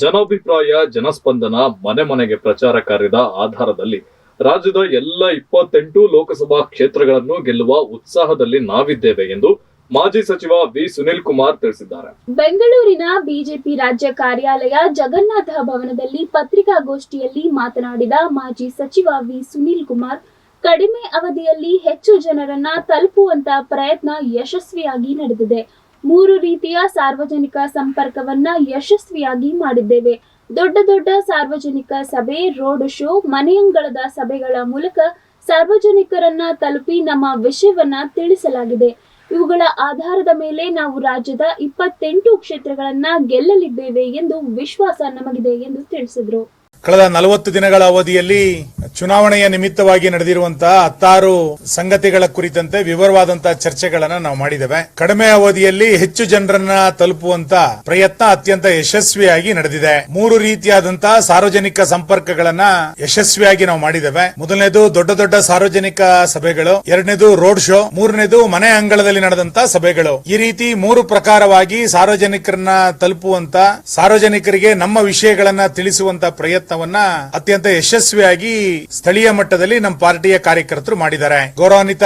ಜನಾಭಿಪ್ರಾಯ, ಜನಸ್ಪಂದನ, ಮನೆ ಮನೆಗೆ ಪ್ರಚಾರ ಕಾರ್ಯದ ಆಧಾರದಲ್ಲಿ ರಾಜ್ಯದ ಎಲ್ಲ ಇಪ್ಪತ್ತೆಂಟು ಲೋಕಸಭಾ ಕ್ಷೇತ್ರಗಳನ್ನು ಗೆಲ್ಲುವ ಉತ್ಸಾಹದಲ್ಲಿ ನಾವಿದ್ದೇವೆ ಎಂದು ಮಾಜಿ ಸಚಿವ ವಿ. ಸುನಿಲ್ ಕುಮಾರ್ ತಿಳಿಸಿದ್ದಾರೆ. ಬೆಂಗಳೂರಿನ ಬಿಜೆಪಿ ರಾಜ್ಯ ಕಾರ್ಯಾಲಯ ಜಗನ್ನಾಥ ಭವನದಲ್ಲಿ ಪತ್ರಿಕಾಗೋಷ್ಠಿಯಲ್ಲಿ ಮಾತನಾಡಿದ ಮಾಜಿ ಸಚಿವ ವಿ. ಸುನಿಲ್ ಕುಮಾರ್, ಕಡಿಮೆ ಅವಧಿಯಲ್ಲಿ ಹೆಚ್ಚು ಜನರನ್ನ ತಲುಪುವಂತ ಪ್ರಯತ್ನ ಯಶಸ್ವಿಯಾಗಿ ನಡೆದಿದೆ. ಮೂರು ರೀತಿಯ ಸಾರ್ವಜನಿಕ ಸಂಪರ್ಕವನ್ನ ಯಶಸ್ವಿಯಾಗಿ ಮಾಡಿದ್ದೇವೆ. ದೊಡ್ಡ ದೊಡ್ಡ ಸಾರ್ವಜನಿಕ ಸಭೆ, ರೋಡ್ ಶೋ, ಮನೆಯಂಗಳದ ಸಭೆಗಳ ಮೂಲಕ ಸಾರ್ವಜನಿಕರನ್ನ ತಲುಪಿ ನಮ್ಮ ವಿಷಯವನ್ನ ತಿಳಿಸಲಾಗಿದೆ. ಇವುಗಳ ಆಧಾರದ ಮೇಲೆ ನಾವು ರಾಜ್ಯದ ಇಪ್ಪತ್ತೆಂಟು ಕ್ಷೇತ್ರಗಳನ್ನ ಗೆಲ್ಲಲಿದ್ದೇವೆ ಎಂದು ವಿಶ್ವಾಸ ನಮಗಿದೆ ಎಂದು ತಿಳಿಸಿದರು. ಕಳೆದ ನಲವತ್ತು ದಿನಗಳ ಅವಧಿಯಲ್ಲಿ ಚುನಾವಣೆಯ ನಿಮಿತ್ತವಾಗಿ ನಡೆದಿರುವಂತಹ ಹತ್ತಾರು ಸಂಗತಿಗಳ ಕುರಿತಂತೆ ವಿವರವಾದಂತಹ ಚರ್ಚೆಗಳನ್ನ ನಾವು ಮಾಡಿದ್ದೇವೆ. ಕಡಿಮೆ ಅವಧಿಯಲ್ಲಿ ಹೆಚ್ಚು ಜನರನ್ನ ತಲುಪುವಂತ ಪ್ರಯತ್ನ ಅತ್ಯಂತ ಯಶಸ್ವಿಯಾಗಿ ನಡೆದಿದೆ. ಮೂರು ರೀತಿಯಾದಂತಹ ಸಾರ್ವಜನಿಕ ಸಂಪರ್ಕಗಳನ್ನ ಯಶಸ್ವಿಯಾಗಿ ನಾವು ಮಾಡಿದ್ದೇವೆ. ಮೊದಲನೇದು ದೊಡ್ಡ ದೊಡ್ಡ ಸಾರ್ವಜನಿಕ ಸಭೆಗಳು, ಎರಡನೇದು ರೋಡ್ ಶೋ, ಮೂರನೇದು ಮನೆ ಅಂಗಳದಲ್ಲಿ ನಡೆದಂತಹ ಸಭೆಗಳು. ಈ ರೀತಿ ಮೂರು ಪ್ರಕಾರವಾಗಿ ಸಾರ್ವಜನಿಕರನ್ನ ತಲುಪುವಂತ, ಸಾರ್ವಜನಿಕರಿಗೆ ನಮ್ಮ ವಿಷಯಗಳನ್ನ ತಿಳಿಸುವಂತ ಪ್ರಯತ್ನವನ್ನ ಅತ್ಯಂತ ಯಶಸ್ವಿಯಾಗಿ ಸ್ಥಳೀಯ ಮಟ್ಟದಲ್ಲಿ ನಮ್ಮ ಪಾರ್ಟಿಯ ಕಾರ್ಯಕರ್ತರು ಮಾಡಿದ್ದಾರೆ. ಗೌರವಾನ್ವಿತ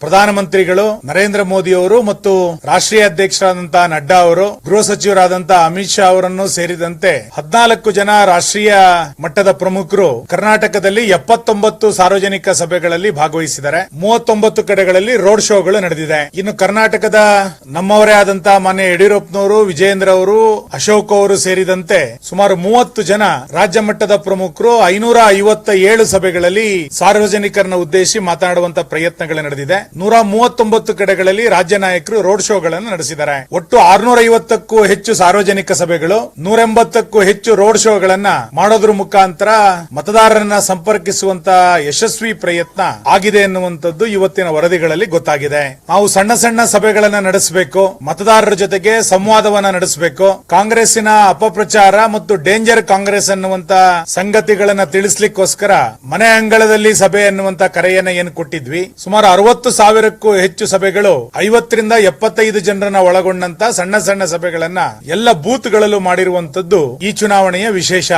ಪ್ರಧಾನಮಂತ್ರಿಗಳು ನರೇಂದ್ರ ಮೋದಿ ಅವರು ಮತ್ತು ರಾಷ್ಟ್ರೀಯ ಅಧ್ಯಕ್ಷರಾದಂತಹ ನಡ್ಡಾ ಅವರು, ಗೃಹ ಸಚಿವರಾದಂತಹ ಅಮಿತ್ ಶಾ ಅವರನ್ನು ಸೇರಿದಂತೆ ಹದಿನಾಲ್ಕು ಜನ ರಾಷ್ಟ್ರೀಯ ಮಟ್ಟದ ಪ್ರಮುಖರು ಕರ್ನಾಟಕದಲ್ಲಿ ಎಪ್ಪತ್ತೊಂಬತ್ತು ಸಾರ್ವಜನಿಕ ಸಭೆಗಳಲ್ಲಿ ಭಾಗವಹಿಸಿದ್ದಾರೆ. ಮೂವತ್ತೊಂಬತ್ತು ಕಡೆಗಳಲ್ಲಿ ರೋಡ್ ಶೋಗಳು ನಡೆದಿದೆ. ಇನ್ನು ಕರ್ನಾಟಕದ ನಮ್ಮವರೇ ಆದಂತಹ ಮಾನ್ಯ ಯಡಿಯೂರಪ್ಪನವರು, ವಿಜಯೇಂದ್ರ ಅವರು, ಅಶೋಕ್ ಅವರು ಸೇರಿದಂತೆ ಸುಮಾರು ಮೂವತ್ತು ಜನ ರಾಜ್ಯ ಮಟ್ಟದ ಪ್ರಮುಖರು ಐನೂರ ಐವತ್ತ ಏಳು ಸಭೆಗಳಲ್ಲಿ ಸಾರ್ವಜನಿಕರನ್ನ ಉದ್ದೇಶಿ ಮಾತನಾಡುವಂತ ಪ್ರಯತ್ನಗಳು ನಡೆದಿದೆ. ನೂರ ಮೂವತ್ತೊಂಬತ್ತು ಕಡೆಗಳಲ್ಲಿ ರಾಜ್ಯ ನಾಯಕರು ರೋಡ್ ಶೋಗಳನ್ನು ನಡೆಸಿದ್ದಾರೆ. ಒಟ್ಟು ಆರ್ನೂರ ಐವತ್ತಕ್ಕೂ ಹೆಚ್ಚು ಸಾರ್ವಜನಿಕ ಸಭೆಗಳು ನೂರ ಎಂಬತ್ತಕ್ಕೂ ಹೆಚ್ಚು ರೋಡ್ ಶೋಗಳನ್ನ ಮಾಡೋದ್ರ ಮುಖಾಂತರ ಮತದಾರರನ್ನ ಸಂಪರ್ಕಿಸುವಂತ ಯಶಸ್ವಿ ಪ್ರಯತ್ನ ಆಗಿದೆ ಎನ್ನುವಂಥದ್ದು ಇವತ್ತಿನ ವರದಿಗಳಲ್ಲಿ ಗೊತ್ತಾಗಿದೆ. ನಾವು ಸಣ್ಣ ಸಣ್ಣ ಸಭೆಗಳನ್ನ ನಡೆಸಬೇಕು, ಮತದಾರರ ಜೊತೆಗೆ ಸಂವಾದವನ್ನ ನಡೆಸಬೇಕು, ಕಾಂಗ್ರೆಸ್ಸಿನ ಅಪಪ್ರಚಾರ ಮತ್ತು ಡೇಂಜರ್ ಕಾಂಗ್ರೆಸ್ ಅನ್ನುವಂತ ಸಂಗತಿಗಳನ್ನ ತಿಳಿಸ್ಲಿಕ್ಕೋಸ್ಕರ ಮನೆ ಅಂಗಳದಲ್ಲಿ ಸಭೆ ಅನ್ನುವಂತ ಕರೆಯನ್ನ ಏನು ಕೊಟ್ಟಿದ್ವಿ? ಸುಮಾರು ಅರವತ್ತು ಸಾವಿರಕ್ಕೂ ಹೆಚ್ಚು ಸಭೆಗಳು ಐವತ್ತರಿಂದ ಎಪ್ಪತ್ತೈದು ಜನರನ್ನ ಒಳಗೊಂಡಂತ ಸಣ್ಣ ಸಣ್ಣ ಸಭೆಗಳನ್ನ ಎಲ್ಲ ಬೂತ್ಗಳಲ್ಲೂ ಮಾಡಿರುವಂತದ್ದು ಈ ಚುನಾವಣೆಯ ವಿಶೇಷ.